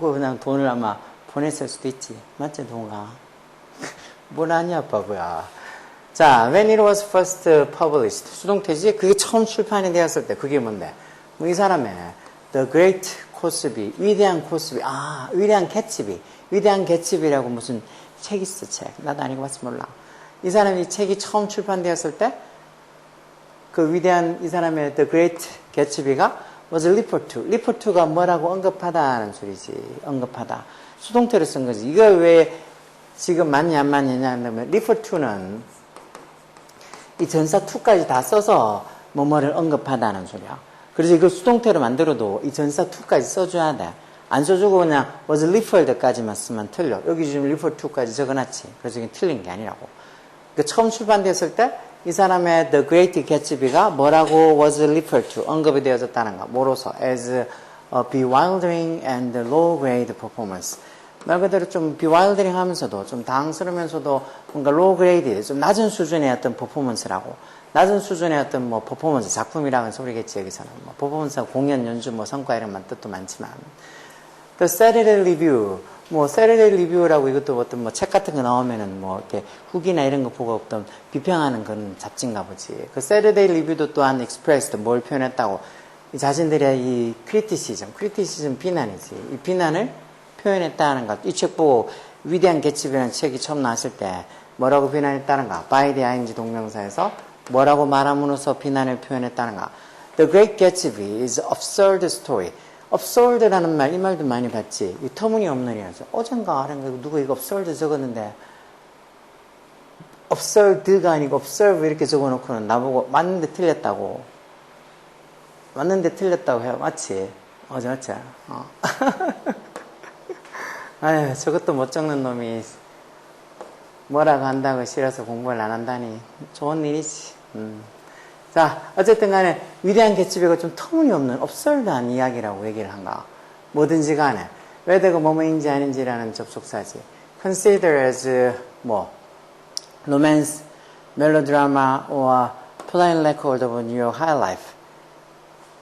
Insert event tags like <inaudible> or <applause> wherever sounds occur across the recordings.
하고 그냥 돈을 아마 보냈을 수도 있지. 맞지, 동아? 뭘 아냐, 바보야. 자, when it was first published. 수동태지? 그게 처음 출판이 되었을 때, 그게 뭔데? 뭐 이 사람의 The Great 코스비, 위대한 코스비, 아, 위대한 개츠비, 위대한 개츠비라고 무슨 책 있어, 책. 나도 안 읽어봤어, 몰라. 이 사람이 책이 처음 출판되었을 때, 그 위대한 이 사람의 The Great Gatsby가 was referred to. refer to가 뭐라고 언급하다는 소리지. 언급하다. 수동태로 쓴 거지. 이거 왜 지금 맞냐 안 맞느냐 하면 refer to는 이 전사 to까지 다 써서 뭐뭐를 언급하다는 소리야. 그래서 이걸 수동태로 만들어도 이 전사 to까지 써줘야 돼. 안 써주고 그냥 was referred까지만 쓰면 틀려. 여기 지금 refer to까지 적어놨지. 그래서 이게 틀린 게 아니라고. 그 처음 출판됐을 때 이 사람의 The Great Gatsby가 뭐라고 was referred to 언급이 되어졌다는 거. 뭐로서 as a bewildering and low grade performance. 말 그대로 좀 bewildering 하면서도 좀 당스러우면서도 뭔가 low grade, 좀 낮은 수준의 어떤 퍼포먼스라고. 낮은 수준의 어떤 뭐 퍼포먼스, 작품이라는 소리겠지, 여기서는. 뭐 퍼포먼스가 공연, 연주, 뭐 성과 이런 뜻도 많지만. The Saturday Review, 뭐 Saturday Review라고 이것도 어떤 뭐 책 같은 거 나오면은 뭐 이렇게 후기나 이런 거 보고 어떤 비평하는 그런 잡지인가 보지. 그 Saturday Review도 또한 expressed 뭘 표현했다고 이 자신들의 이 criticism, criticism 비난이지. 이 비난을 표현했다는 것. 이 책 보고 위대한 개츠비라는 책이 처음 나왔을 때 뭐라고 비난했다는가? the ing 동명사에서 뭐라고 말함으로써 비난을 표현했다는가? The Great Gatsby is absurd story. Absurd라는 말, 이 말도 많이 봤지. 이 터무니없는 이라서 어젠가 아는가 누가 이거 absurd 적었는데 absurd가 아니고 observe 이렇게 적어놓고는 나보고 맞는데 틀렸다고. 맞는데 틀렸다고 해요. 맞지? 어제 맞지? 어. <laughs> 아유, 저것도 못 적는 놈이 뭐라고 한다고 싫어서 공부를 안 한다니. 좋은 일이지. 음. 자, 어쨌든 간에 위대한 개츠비가 좀 터무니없는 업설드한 이야기라고 얘기를 한가. 뭐든지 간에. 왜대가 뭐뭐인지 아닌지라는 접속사지. consider as 뭐 romance, melodrama, or plain record of New York high life.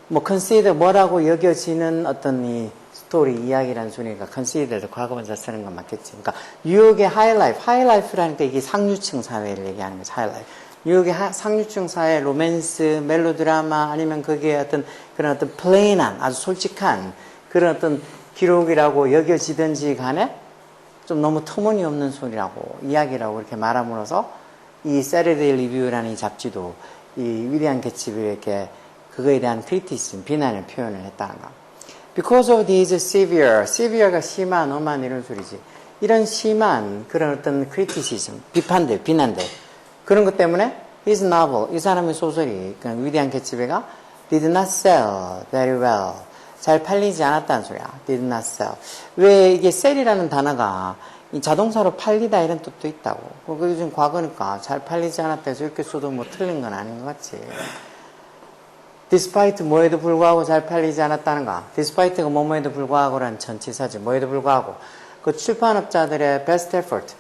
뭐 consider 뭐라고 여겨지는 어떤 이 스토리 이야기라는 소리니까 consider 과거분사 쓰는 건 맞겠지. 그러니까 뉴욕의 하이라이프, 하이라이프라니까 이게 상류층 사회를 얘기하는 거지. 하이라이프. 뉴욕의 상류층 사회 로맨스, 멜로드라마 아니면 그게 어떤 그런 어떤 플레인한 아주 솔직한 그런 어떤 기록이라고 여겨지든지 간에 좀 너무 터무니없는 소리라고 이야기라고 이렇게 말함으로써 이 세레데이 리뷰라는 이 잡지도 이 위대한 개츠비 이렇게 그거에 대한 크리티즘 비난을 표현을 했다는 거. Because of these severe, severe가 심한, 엄한 이런 소리지. 이런 심한 그런 어떤 크리티시즘, 비판들, 비난들. 그런 것 때문에 his novel, 이 사람의 소설이, 그 위대한 개츠비가 did not sell very well. 잘 팔리지 않았다는 소리야. did not sell. 왜 이게 sell이라는 단어가 이 자동사로 팔리다 이런 뜻도 있다고. 그게 좀 과거니까 잘 팔리지 않았다 해서 이렇게 써도 뭐 틀린 건 아닌 것 같지. despite 뭐에도 불구하고 잘 팔리지 않았다는가. despite가 뭐뭐에도 불구하고라는 전치사지. 뭐에도 불구하고. 그 출판업자들의 best effort.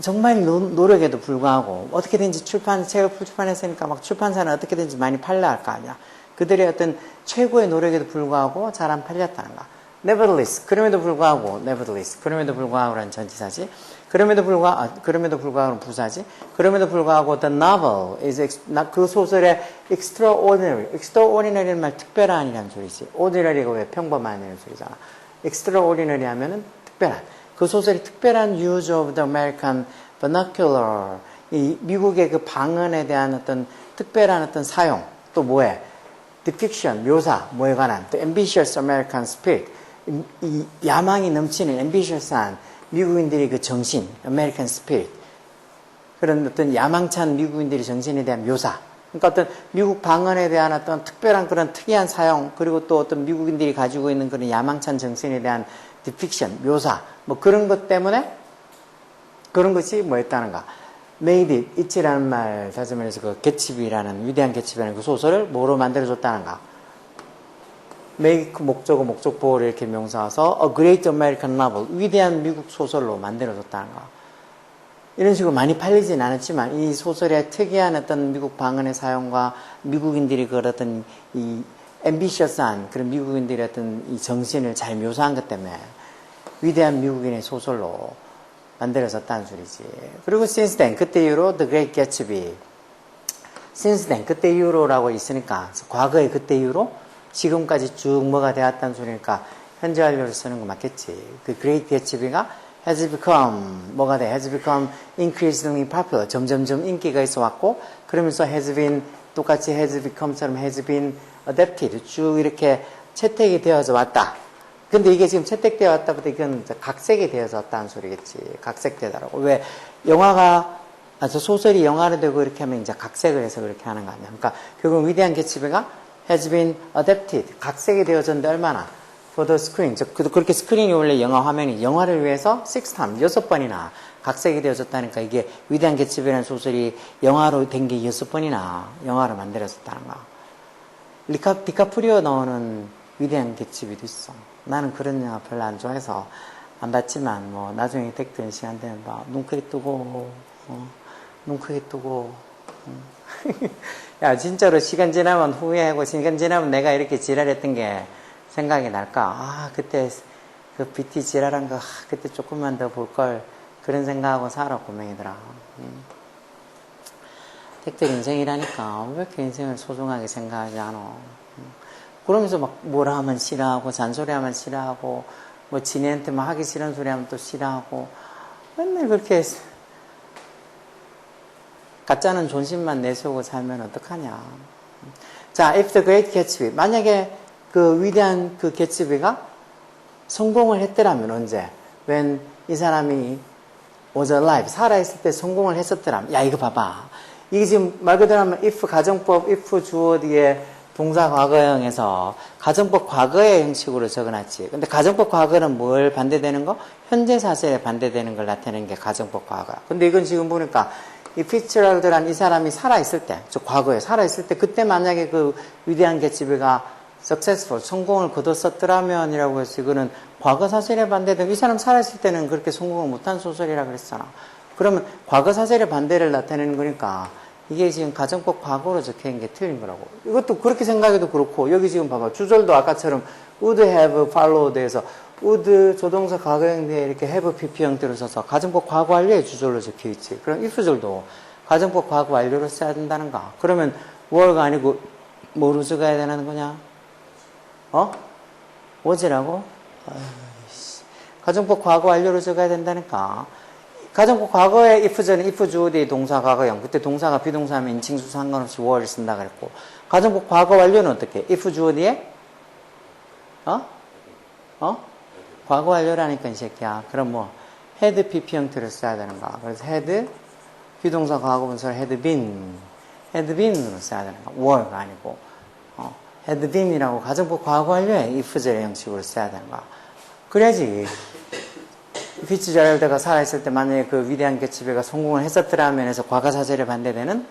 정말 노, 력에도 불구하고 어떻게든지 출판, 책을 출판했으니까 막 출판사는 어떻게든지 많이 팔려 할 거 아니야. 그들의 어떤 최고의 노력에도 불구하고 잘 안 팔렸다는가. nevertheless. 그럼에도 불구하고, nevertheless. 그럼에도 불구하고라는 전치사지. 그럼에도 불구하고, 아, 그럼에도 불구하고 부사지. 그럼에도 불구하고 the novel is 그 소설의 extraordinary, extraordinary는 말 특별한이라는 소리지. ordinary가 왜 평범한이라는 소리잖아. extraordinary 하면은 특별한. 그 소설이 특별한 use of the American vernacular. 이 미국의 그 방언에 대한 어떤 특별한 어떤 사용. 또 뭐에? depiction, 묘사, 뭐에 관한. 또 ambitious American spirit. 이, 이 야망이 넘치는 ambitious한 미국인들의 그 정신, American spirit. 그런 어떤 야망찬 미국인들의 정신에 대한 묘사. 그러니까 어떤 미국 방언에 대한 어떤 특별한 그런 특이한 사용, 그리고 또 어떤 미국인들이 가지고 있는 그런 야망찬 정신에 대한 디픽션, 묘사, 뭐 그런 것 때문에 그런 것이 뭐였다는가. made it, it이라는 말, 다시 말해서 그 개츠비라는, 위대한 개츠비라는 그 소설을 뭐로 만들어줬다는가. make 목적어, 목적보호를 이렇게 명사해서 a great American novel, 위대한 미국 소설로 만들어줬다는가. 이런 식으로 많이 팔리진 않았지만 이 소설의 특이한 어떤 미국 방언의 사용과 미국인들이 그었던 이 앰비셔스한 그런 미국인들의 어떤 이 정신을 잘 묘사한 것 때문에 위대한 미국인의 소설로 만들어졌다는 소리지. 그리고 since then, 그때 이후로 The Great Gatsby. since then, 그때 이후로라고 있으니까, 과거의 그때 이후로 지금까지 쭉 뭐가 되었다는 소리니까, 현재 완료를 쓰는 거 맞겠지. 그 Great Gatsby가 has become, 뭐가 돼? has become increasingly popular. 점점점 인기가 있어 왔고, 그러면서 has been, 똑같이 has become처럼 has been adapted. 쭉 이렇게 채택이 되어서 왔다. 근데 이게 지금 채택되어 왔다보다 이건 각색이 되어서 왔다는 소리겠지. 각색되다라고. 왜 영화가 아, 저 소설이 영화로 되고 이렇게 하면 이제 각색을 해서 그렇게 하는 거 아니야. 그러니까 결국 위대한 개츠비가 has been adapted. 각색이 되어졌는데 얼마나? For the screen. 즉, 그- 그렇게 스크린이 원래 영화 화면이 영화를 위해서 six times, 여섯 번이나 각색이 되어졌다니까 이게 위대한 개츠비라는 소설이 영화로 된 게 여섯 번이나 영화로 만들어졌다는 거야. 리카, 디카프리오 나오는 위대한 개츠비도 있어. 나는 그런 영화 별로 안 좋아해서 안 봤지만 뭐 나중에 댁 되는 시간 되면 봐. 눈 크게 뜨고 어, 눈 크게 뜨고 음. <laughs> 야 진짜로 시간 지나면 후회하고 시간 지나면 내가 이렇게 지랄했던 게 생각이 날까? 아 그때 그 BT 지랄한 거 아, 그때 조금만 더 볼 걸 그런 생각하고 살아 고명이더라. 음. 택들 인생이라니까 왜 이렇게 인생을 소중하게 생각하지 않아? 음. 그러면서 막 뭐라 하면 싫어하고 잔소리하면 싫어하고 뭐 지네한테 막 하기 싫은 소리 하면 또 싫어하고 맨날 그렇게 가짜는 존심만 내세우고 살면 어떡하냐. 자, if the great Gatsby 만약에 그 위대한 그 개츠비가 성공을 했더라면 언제? when 이 사람이 was alive 살아있을 때 성공을 했었더라면 야 이거 봐봐 이게 지금 말 그대로 하면 if 가정법 if 주어 뒤에 동사 과거형에서 가정법 과거의 형식으로 적어놨지 근데 가정법 과거는 뭘 반대되는 거? 현재 사실에 반대되는 걸 나타내는 게 가정법 과거야 근데 이건 지금 보니까 이 피츠랄드란 이 사람이 살아있을 때, 저 과거에 살아있을 때, 그때 만약에 그 위대한 개츠비가 successful, 성공을 거뒀었더라면 이라고 해서 이거는 과거 사실에 반대되고 이 사람 살아있을 때는 그렇게 성공을 못한 소설이라 그랬잖아. 그러면 과거 사실의 반대를 나타내는 거니까 이게 지금 가정법 과거로 적혀 있는 게 틀린 거라고. 이것도 그렇게 생각해도 그렇고 여기 지금 봐봐. 주절도 아까처럼 would have followed에서 would 조동사 과거형 뒤에 이렇게 have pp 형태로 써서 가정법 과거 완료의 주절로 적혀 있지. 그럼 if절도 가정법 과거 완료로 써야 된다는가. 그러면 were가 아니고 뭐로 적어야 되는 거냐? 어? was라고? 아이씨. 가정법 과거 완료로 적어야 된다니까. 가정법 과거에 if절은 if 주어뒤 동사 과거형. 그때 동사가 비동사면 인칭수 상관없이 were를 쓴다 그랬고. 가정법 과거 완료는 어떻게? if 주어뒤에 어? 어? 과거 완료라니까 이 새끼야. 그럼 뭐 had pp 형태를 써야 되는 거야. 그래서 had 비동사 과거 분사를 had been, had been으로 써야 되는 거야. were가 아니고 어, had been이라고 가정법 과거 완료에 if절의 형식으로 써야 되는 거야. 그래야지. 피츠제랄드가 살아있을 때 만약에 그 위대한 개츠비가 성공을 했었더라면 해서 과거 사절에 반대되는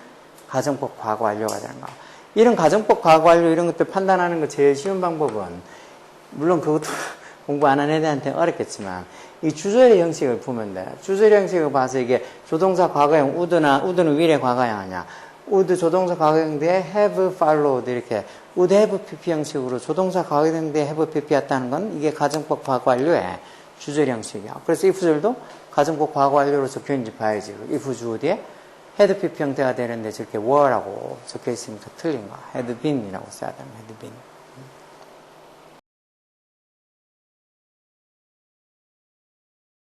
가정법 과거 완료가 되는 거야. 이런 가정법 과거 완료 이런 것들 판단하는 거 제일 쉬운 방법은 물론 그것도 <laughs> 공부 안 한 애들한테 어렵겠지만 이 주절의 형식을 보면 돼. 주절의 형식을 봐서 이게 조동사 과거형 우드나 우드는 위례 과거형 아니야. 우드 조동사 과거형 뒤에 have followed 이렇게 would have pp 형식으로 조동사 과거형 뒤에 have pp 였다는 건 이게 가정법 과거 완료의 주절 형식이야. 그래서 if절도 가정법 과거 완료로 적혀 있는지 봐야지. if 주어 뒤에 had pp 형태가 되는데 저렇게 were라고 적혀 있으니까 틀린 거야. had been이라고 써야 되는 had been.